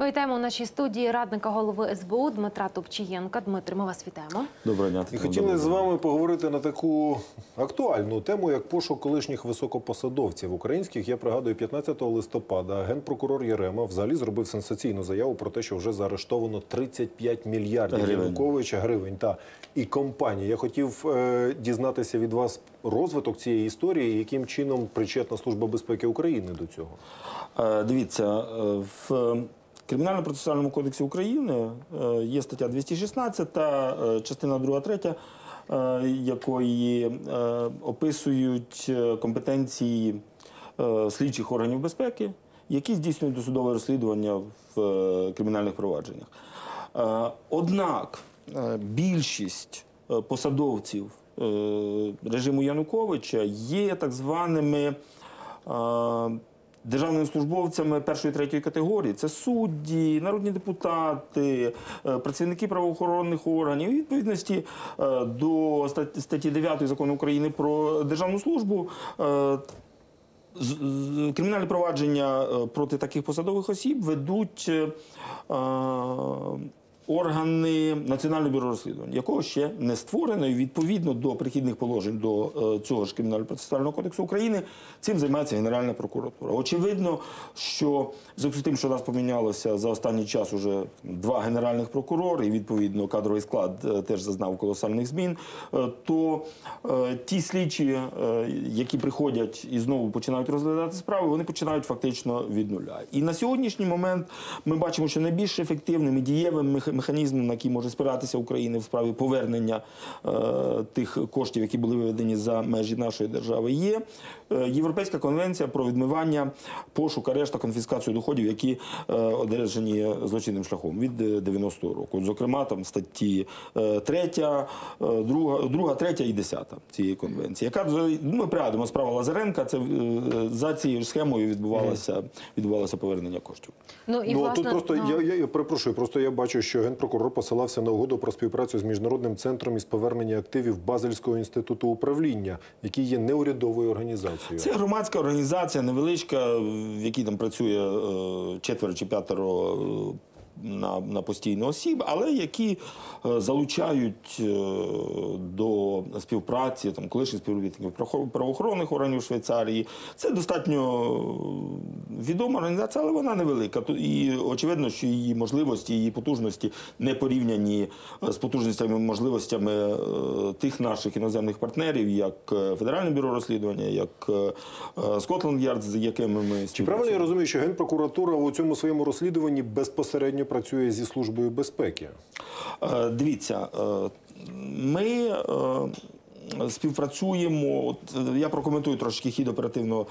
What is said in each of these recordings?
Ми вітаємо у нашій студії радника голови СБУ Дмитра Топчієнка. Дмитре, ми вас вітаємо. Доброго дня. І хотіли з вами поговорити на таку актуальну тему, як пошук колишніх високопосадовців українських. Я пригадую, 15 листопада генпрокурор Єрема взагалі зробив сенсаційну заяву про те, що вже заарештовано 35 мільярдів Гривень. Януковича гривень та і компанії. Я хотів е, дізнатися від вас розвиток цієї історії, яким чином причетна служба безпеки України до цього. Е, Дивіться, е, в Кримінально-процесуальному кодексі України е, є стаття 216, е, частина 2, 3, е, якої описують компетенції слідчих органів безпеки, які здійснюють досудове розслідування в кримінальних провадженнях. Однак більшість посадовців режиму Януковича є так званими державними службовцями першої третьої категорії. Це судді, народні депутати, е, працівники правоохоронних органів. У відповідності е, до статті 9 закону України про державну службу. е, Кримінальне провадження проти таких посадових осіб ведуть органи Національного бюро розслідувань, якого ще не створено, і відповідно до прихідних положень до е, цього ж кримінально-процесуального кодексу України цим займається Генеральна прокуратура. Очевидно, що з тим, що у нас помінялося за останній час уже два генеральних прокурори, і відповідно кадровий склад е, теж зазнав колосальних змін, е, то ті слідчі, які приходять і знову починають розглядати справи, вони починають фактично від нуля. І на сьогоднішній момент ми бачимо, що найбільш ефективним і дієвим мех- механізмом, на який може спиратися Україна в справі повернення е, тих коштів, які були виведені за межі нашої держави, є е, Європейська конвенція про відмивання, пошук, арешт та конфіскацію доходів, які е, одержані злочинним шляхом від е, 90-го року. От, Зокрема, там статті 3, 2, 2, 3 і 10 цієї конвенції, яка ми пригадуємо справа Лазаренка. Це за цією ж схемою відбувалося, відбувалося повернення коштів. Ну і ну власне тут просто ну, я, я, я перепрошую. Просто я бачу, що генпрокурор посилався на угоду про співпрацю з міжнародним центром із повернення активів Базельського інституту управління, який є неурядовою організацією. Це громадська організація, невеличка, в якій там працює е, четверо чи п'ятеро е, на, на постійну осіб, але які е, залучають е, до співпраці там колишніх співробітників правоохоронних органів Швейцарії. Це достатньо відома організація, але вона невелика. І очевидно, що її можливості, її потужності не порівняні е, з потужностями можливостями е, тих наших іноземних партнерів, як е, Федеральне бюро розслідування, як Скотланд Ярд, з якими ми Чи правильно я розумію, що генпрокуратура у цьому своєму розслідуванні безпосередньо працює зі службою безпеки? Е, Дивіться, е, ми е, співпрацюємо. От я прокоментую трошки хід оперативного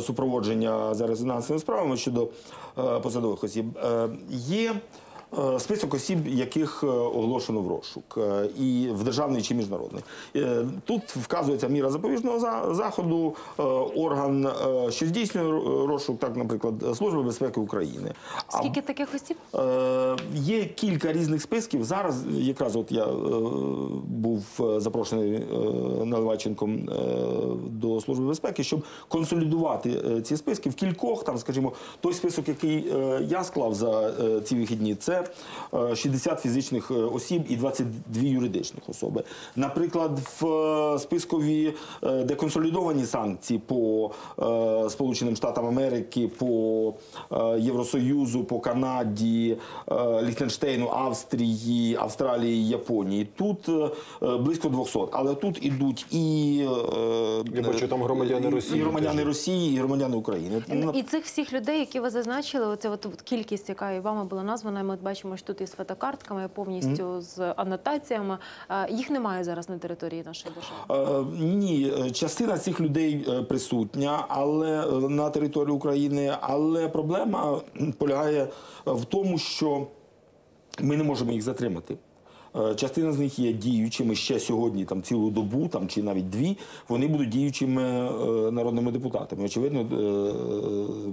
супроводження за резонансними справами щодо посадових осіб. Є е, список осіб, яких е, оголошено в розшук, е, і в державний чи міжнародний. Е, Тут вказується міра запобіжного заходу, е, орган, е, що здійснює розшук, так, наприклад, Служба безпеки України. А скільки таких осіб? Е, Є кілька різних списків. Зараз якраз от я е, був е, запрошений е, Наливайченком е, до Служби безпеки, щоб консолідувати е, ці списки в кількох. Там, скажімо, той список, який е, я склав за е, ці вихідні, це е, 60 фізичних е, осіб і 22 юридичних особи. Наприклад, в е, спискові, е, де консолідовані санкції по Сполученим Штатам Америки, по Євросоюзу, по Канаді, Ліхтенштейну, Австрії, Австралії, Японії. Тут близько 200. Але тут ідуть і, Я бачу, там громадяни Росії і громадяни. Росії, і громадяни України. І цих всіх людей, які ви зазначили, оця от, от кількість, яка і вами була названа, ми бачимо, що тут із фотокартками, повністю з анотаціями. Їх немає зараз на території нашої держави. Е, Ні, е, частина цих людей е, присутня, але на території України. Але проблема полягає в тому, що ми не можемо їх затримати. Е, Частина з них є діючими ще сьогодні, там цілу добу, там чи навіть дві. Вони будуть діючими е, народними депутатами. Очевидно, е,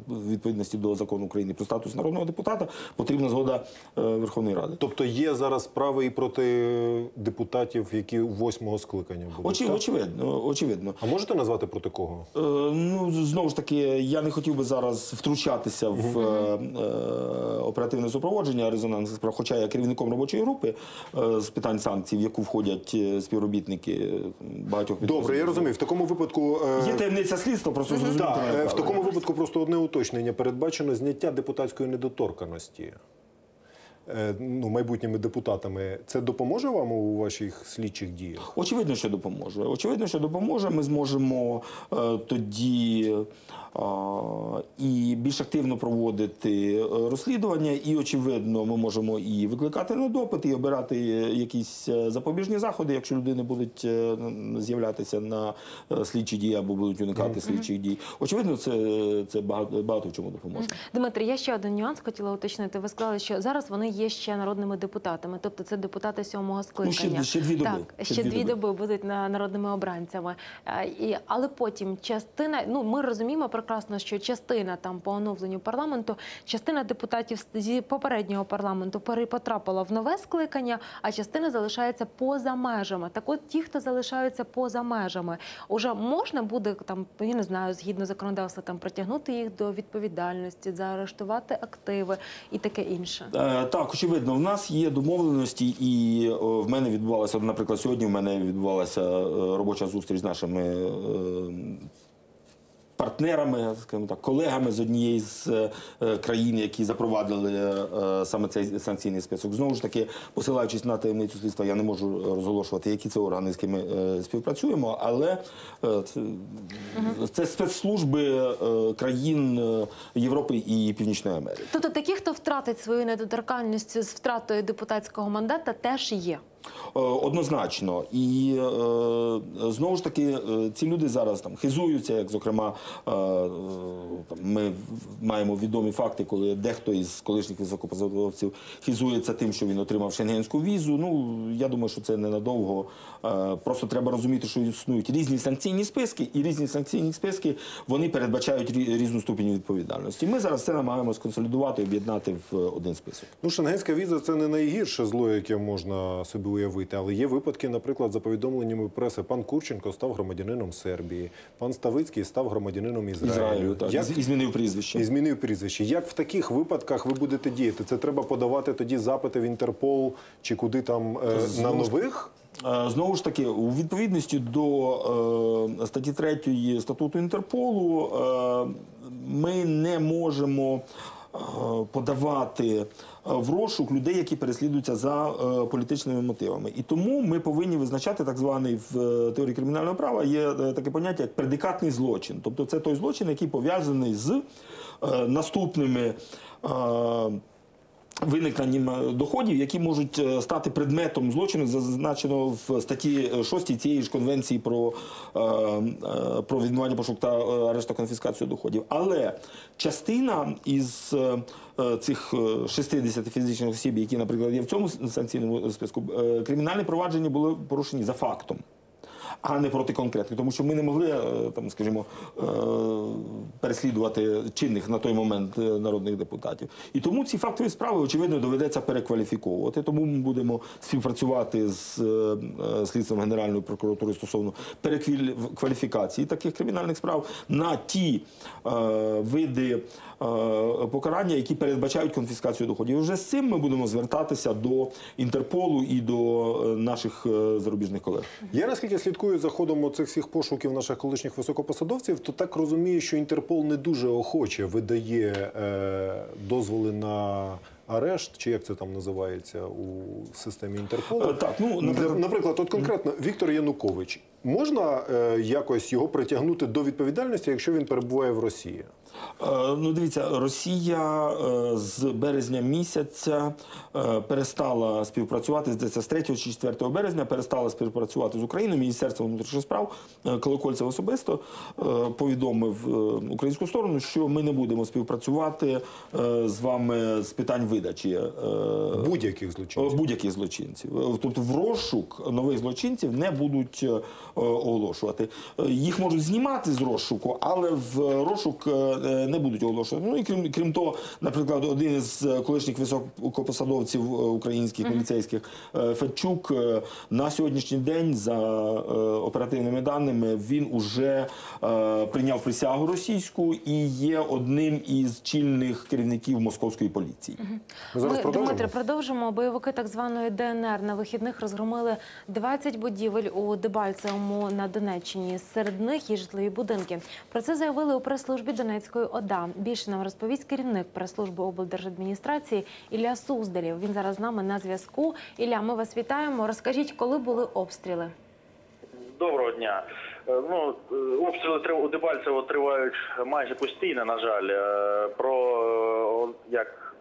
в відповідності до закону України про статус народного депутата потрібна згода е, Верховної Ради. Тобто є зараз справи і проти депутатів, які восьмого скликання будуть. Очі, очевидно, очевидно. А можете назвати проти кого? Е, Ну знову ж таки, я не хотів би зараз втручатися в е, е, оперативне супроводження резонансних справ, хоча я керівником робочої групи е, з питань санкцій, в яку входять е, співробітники багатьох багатьох Добре, я розумію. В такому випадку е, Є таємниця слідства, просто зрозуміти е, в такому випадку просто одне уточнення. Передбачено зняття депутатської недоторканості е, ну, майбутніми депутатами. Це допоможе вам у ваших слідчих діях? Очевидно, що допоможе. Очевидно, що допоможе. Ми зможемо е, тоді е, і більш активно проводити е, розслідування, і очевидно, ми можемо і викликати на допит, і обирати е, якісь е, запобіжні заходи, якщо люди не будуть е, з'являтися на е, слідчі дії або будуть уникати слідчих дій. Очевидно, це, це багато, багато в чому допоможе. Дмитрий, я ще один нюанс хотіла уточнити. Ви сказали, що зараз вони є ще народними депутатами, тобто це депутати сьомого скликання. Ну, ще- ще дві доби. Так, Ще ще, дві дві доби. будуть на народними обранцями. Е, І, але потім частина, ну ми розуміємо прекрасно, що частина там по оновленню парламенту, частина депутатів з- попереднього парламенту перепотрапила в нове скликання, а частина залишається поза межами. Так от ті, хто залишаються поза межами, уже можна буде там, я не знаю, згідно законодавства, там притягнути їх до відповідальності, заарештувати активи і таке інше. Е, Так, очевидно, в нас є домовленості, і о, в мене відбувалася, наприклад, сьогодні в мене відбувалася е, робоча зустріч з нашими е, партнерами, скажімо так, колегами з однієї з е, країн, які запровадили е, саме цей санкційний список. Знову ж таки, посилаючись на таємницю слідства, я не можу розголошувати, які це органи, з ким ми е, співпрацюємо, але е, це, спецслужби е, країн е, Європи і Північної Америки. Тобто такі, хто втратить свою недоторканність з втратою депутатського мандата, теж є. Е, Однозначно, і е, знову ж таки, е, ці люди зараз там хизуються, як зокрема, ми маємо відомі факти, коли дехто із колишніх високопосадовців хизується тим, що він отримав шенгенську візу. Ну я думаю, що це ненадовго. Просто треба розуміти, що існують різні санкційні списки, і різні санкційні списки вони передбачають різну ступінь відповідальності. Ми зараз це намагаємося консолідувати, об'єднати в один список. Ну, шенгенська віза це не найгірше зло, яке можна собі уявити. Але є випадки, наприклад, за повідомленнями преси, пан Курченко став громадянином Сербії, пан Ставицький став громадянином Ізраїлю. Ізраїлю так Як і змінив прізвище. і змінив прізвище. Як в таких випадках ви будете діяти? Це треба подавати тоді запити в Інтерпол чи куди там е, на нових? Е, Знову ж таки, у відповідності до е, статті 3 статуту Інтерполу, е, ми не можемо подавати е, в розшук людей, які переслідуються за е, політичними мотивами. І тому ми повинні визначати так званий в е, теорії кримінального права є е, таке поняття як предикатний злочин. Тобто це той злочин, який пов'язаний з е, наступними. Виникненням доходів, які можуть е, стати предметом злочину, зазначено в статті 6 цієї ж конвенції про, е, е, про відмивання пошук та арешт та конфіскацію доходів. Але частина із цих е, 60 фізичних осіб, які, наприклад, є в цьому санкційному списку, кримінальне провадження були порушені за фактом. А не проти конкретних, тому що ми не могли е, там, скажімо, е, переслідувати чинних на той момент е, народних депутатів. І тому ці фактові справи, очевидно, доведеться перекваліфіковувати. Тому ми будемо співпрацювати з слідством Генеральної прокуратури стосовно перекваліфікації таких кримінальних справ на ті види покарання, які передбачають конфіскацію доходів. І вже з цим ми будемо звертатися до Інтерполу і до е, наших е, зарубіжних колег. Я наскільки слідкую за ходом оцих всіх пошуків наших колишніх високопосадовців, то так розумію, що Інтерпол не дуже охоче видає е, дозволи на арешт, чи як це там називається у системі Інтерполу. Е, так, ну, наприклад, наприклад- наприклад, от конкретно Віктор Янукович можна е, якось його притягнути до відповідальності, якщо він перебуває в Росії? Е, Ну, дивіться, Росія е, з березня місяця е, перестала співпрацювати здається, з 3 чи 4 березня перестала співпрацювати з Україною. Міністерство внутрішніх справ Колокольцев особисто повідомив українську сторону, що ми не будемо співпрацювати з вами з питань видачі Будь-яких злочинців. Будь-яких злочинців. Тобто в розшук нових злочинців не будуть оголошувати. Їх можуть знімати з розшуку, але в розшук не будуть оголошувати. Ну і крім, крім того, наприклад, один із е, колишніх високопосадовців е, українських міліцейських е, Федчук е, на сьогоднішній день, за е, оперативними даними, він уже е, прийняв присягу російську і є одним із чільних керівників московської поліції. Ми зараз Ми, продовжимо. Дмитре, продовжимо. Бойовики так званої ДНР на вихідних розгромили 20 будівель у Дебальцевому на Донеччині. Серед них є житлові будинки. Про це заявили у прес-службі Донецької ОДА. Більше нам розповість керівник прес-служби облдержадміністрації Ілля Суздалів. Він зараз з нами на зв'язку. Ілля, ми вас вітаємо. Розкажіть, коли були обстріли? Доброго дня. Е, Ну, е, обстріли у Дебальцево тривають майже постійно, на жаль. Е, Про як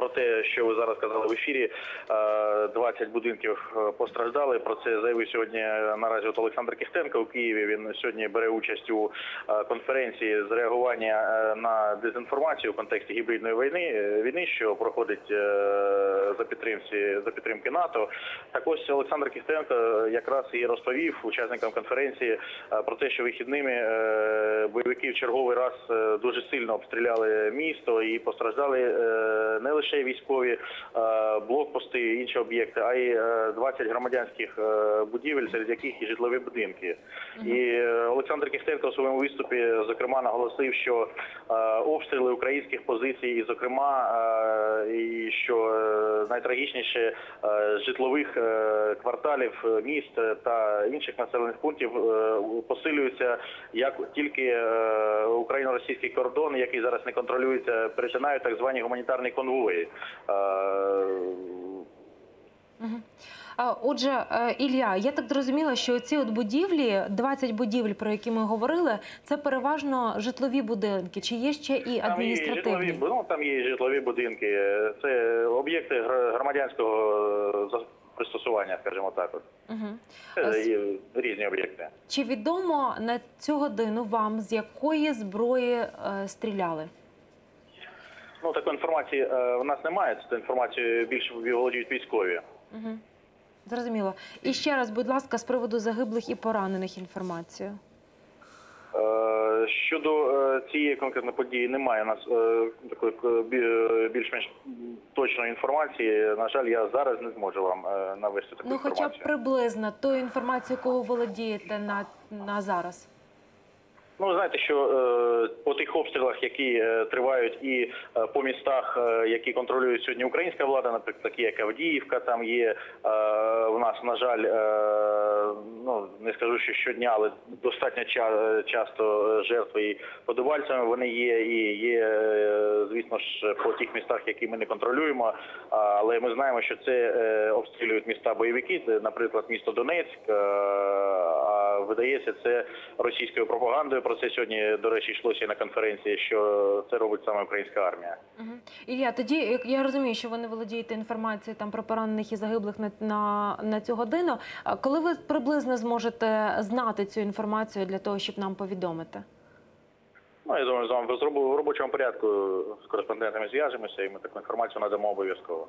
про те, що ви зараз казали в ефірі, е, 20 будинків е, постраждали. Про це заявив сьогодні е, наразі от Олександр Кістенко у Києві. Він сьогодні бере участь у е, конференції з реагування е, на дезінформацію у контексті гібридної війни, е, війни, що проходить е, за підтримці за підтримки НАТО. Так ось Олександр Кістенко е, якраз і розповів учасникам конференції е, про те, що вихідними е, бойовики в черговий раз е, дуже сильно обстріляли місто і постраждали е, не лише військові е, блокпости і інші об'єкти, а й е, 20 громадянських е, будівель, серед яких і житлові будинки. І е, Олександр Кістенко у своєму виступі зокрема наголосив, що е, обстріли українських позицій, і зокрема, е, і що е, найтрагічніше е, житлових е, кварталів е, міст е, та інших населених пунктів е, посилюються як тільки е, україно-російський кордон, який зараз не контролюється, перетинають так звані гуманітарні конвої. Е, А, Отже, е, Ілля, я так зрозуміла, що ці от будівлі, 20 будівель, про які ми говорили, це переважно житлові будинки. Чи є ще і Там є адміністративні? житлові, ну, там є житлові будинки. Це об'єкти громадянського е, пристосування, скажімо так. Угу. Це є різні об'єкти. Чи відомо на цю годину вам з якої зброї е, стріляли? Ну такої інформації е, в нас немає. Це інформацію більше володіють військові. Угу. Зрозуміло. І ще раз, будь ласка, з приводу загиблих і поранених інформацію. Е, Щодо е, цієї конкретної події немає у нас такої більш-менш точної інформації. На жаль, я зараз не зможу вам навести таку Ну, хоча б приблизно тою інформацією, якою володієте на, на зараз. Ну, ви знаєте, що е, по тих обстрілах, які е, тривають і е, по містах, е, які контролює сьогодні українська влада, наприклад, такі як Авдіївка, там є е, в нас, на жаль, е, ну не скажу, що щодня, але достатньо ча- часто е, жертви і подувальцями вони є, і є, е, звісно ж, по тих містах, які ми не контролюємо. Але ми знаємо, що це е, обстрілюють міста бойовики, наприклад, місто Донецьк. е, видається це російською пропагандою. Про це сьогодні, до речі, йшлося на конференції, що це робить саме українська армія. Угу. Ілля, тоді я розумію, що ви не володієте інформацією там про поранених і загиблих на, на, на цю годину. Коли ви приблизно зможете знати цю інформацію для того, щоб нам повідомити? Ну, я думаю, з вами в робочому порядку з кореспондентами зв'яжемося, і ми таку інформацію надамо обов'язково.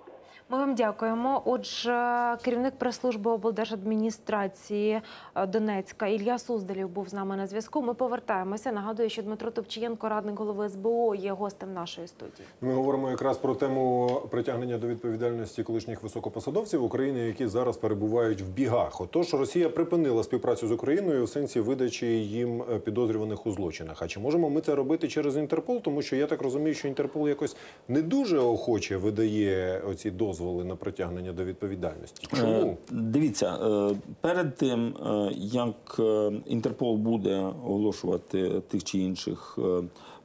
Ми вам дякуємо. Отже, керівник прес-служби облдержадміністрації е, Донецька Ілля Суздалів був з нами на зв'язку. Ми повертаємося. Нагадую, що Дмитро Топчієнко, радник голови СБУ, є гостем нашої студії. Ми говоримо якраз про тему притягнення до відповідальності колишніх високопосадовців України, які зараз перебувають в бігах. Отож, Росія припинила співпрацю з Україною у сенсі видачі їм е, підозрюваних у злочинах. А чи можемо ми це робити через Інтерпол? Тому що я так розумію, що Інтерпол якось не дуже охоче видає оці дозволи на притягнення до відповідальності. Чому? Е, Дивіться, е, перед тим, е, як Інтерпол буде оголошувати тих чи інших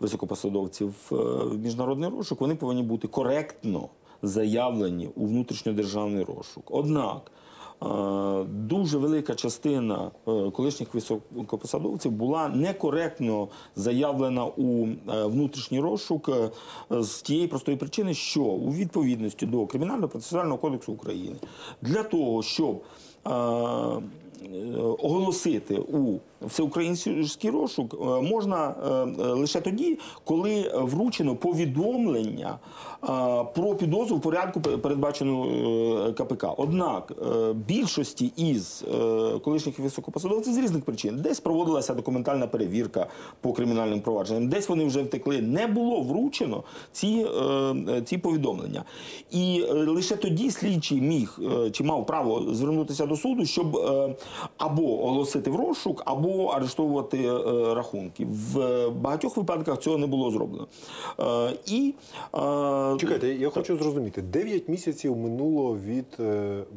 високопосадовців в міжнародний розшук, вони повинні бути коректно заявлені у внутрішньодержавний розшук. Однак дуже велика частина е, колишніх високопосадовців була некоректно заявлена у е, внутрішній розшук е, з тієї простої причини, що у відповідності до кримінально процесуального кодексу України для того, щоб оголосити у всеукраїнський розшук е, можна е, е, лише тоді, коли вручено повідомлення е, про підозру в порядку пе- передбаченого е, КПК. Однак е, більшості із е, колишніх високопосадовців з різних причин десь проводилася документальна перевірка по кримінальним провадженням, десь вони вже втекли. Не було вручено ці, е, е, ці повідомлення. І е, лише тоді слідчий міг е, чи мав право звернутися до суду, щоб е, або оголосити в розшук, або арештовувати е, рахунки. В е, багатьох випадках цього не було зроблено. Е, І Чекайте, я хочу зрозуміти. 9 місяців минуло від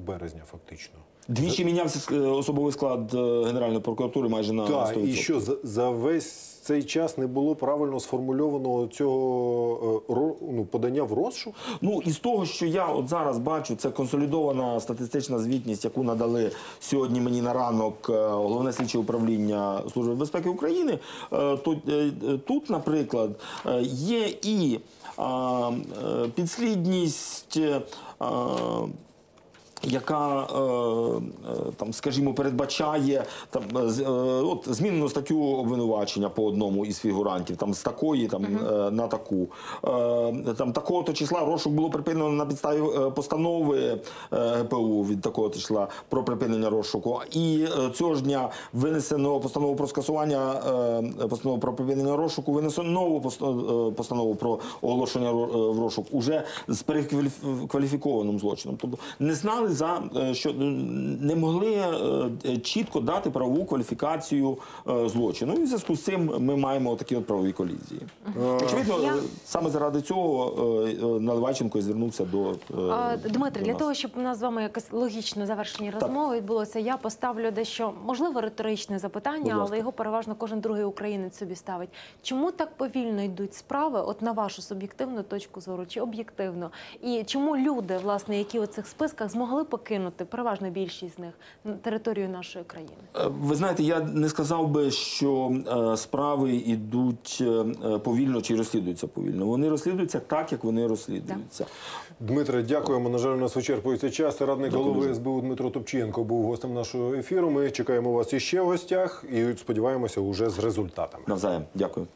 березня, фактично. двічі мінявся особовий склад Генеральної прокуратури майже на Так, 100%. і що за, за весь цей час не було правильно сформульованого цього е, ну, подання в розшук? Ну із того, що я от зараз бачу, це консолідована статистична звітність, яку надали сьогодні мені на ранок е, головне слідче управління Служби безпеки України. е, е, тут, наприклад, є і підслідність. Яка е, е, там, скажімо, передбачає там е, от змінену статтю обвинувачення по одному із фігурантів, там з такої там е, на таку. Там такого то числа розшук було припинено на підставі постанови ГПУ від такого числа про припинення розшуку. І цього ж дня винесено постанову про скасування постанову про припинення розшуку, винесено нову постанову про оголошення в розшук уже з перекваліфікованим злочином. Тобто не знали за е, що не могли е, чітко дати правову кваліфікацію е, злочину. І в зв'язку з цим ми маємо такі от правові колізії. Очевидно, Я- е, саме заради цього е, е, Наливайченко і звернувся до е, Дмитрий, для того, щоб у нас з вами якесь логічне завершення розмови відбулося, я поставлю дещо можливо риторичне запитання, але його переважно кожен другий українець собі ставить. Чому так повільно йдуть справи, от на вашу суб'єктивну точку зору, чи об'єктивно? І чому люди, власне, які у цих списках змогли покинути переважно більшість з них на територію нашої країни? Е, Ви знаєте, я не сказав би, що е, справи йдуть е, повільно чи розслідуються повільно. Вони розслідуються так, як вони розслідуються. Дмитре, дякуємо. На жаль, у нас вичерпується час. Радник Дякую голови. СБУ Дмитро Топченко був гостем нашого ефіру. Ми чекаємо вас іще в гостях і сподіваємося, уже з результатами. Навзаєм. Дякую.